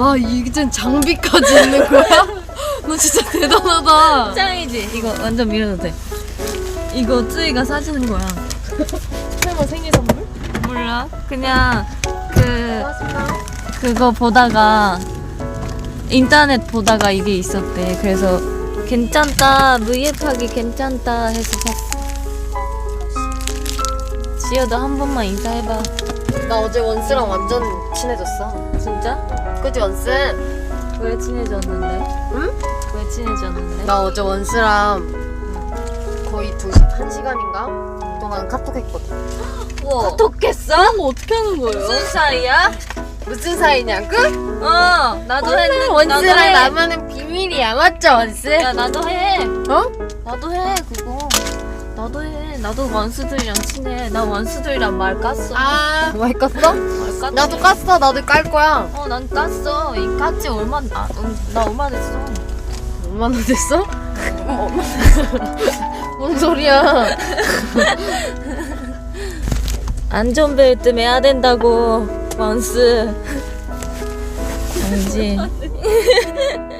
와 이젠 장비까지 있는 거야? 너 진짜 대단하다. 짱이지? 이거 완전 밀어도 돼. 이거 쯔이가 사주는 거야. 설마 생일 선물? 몰라. 그냥 그 고맙습니다. 그거 보다가 인터넷 보다가 이게 있었대. 그래서 괜찮다, 무예하기 괜찮다 해서 샀어. 지효도 한 번만 인사해봐. 나 어제 원스랑 완전 친해졌어. 진짜? 그지 원스? 왜 친해졌는데? 응? 왜 친해졌는데? 나 어제 원스랑 거의 두 시, 한 시간인가 동안 카톡했거든. 우와. 카톡했어? 어떻게 하는 거예요? 무슨 사이야? 무슨 사이냐고? 어, 나도 했는데 나도 원스랑 해. 나만은 비밀이야, 맞죠 원스? 야, 나도 해. 어? 나도 해 그거. 나도 해. 나도 원수들이랑 친해. 나 원수들이랑 말 깠어. 아, 뭐 깠어? 말 깠지. 나도 깠어. 나도 깔 거야. 어, 난 깠어. 이 깠지 얼마 아, 음, 나 얼마 됐어? 얼마나 됐어? 뭔 소리야? 안전벨트 매야 된다고 원스. 알지?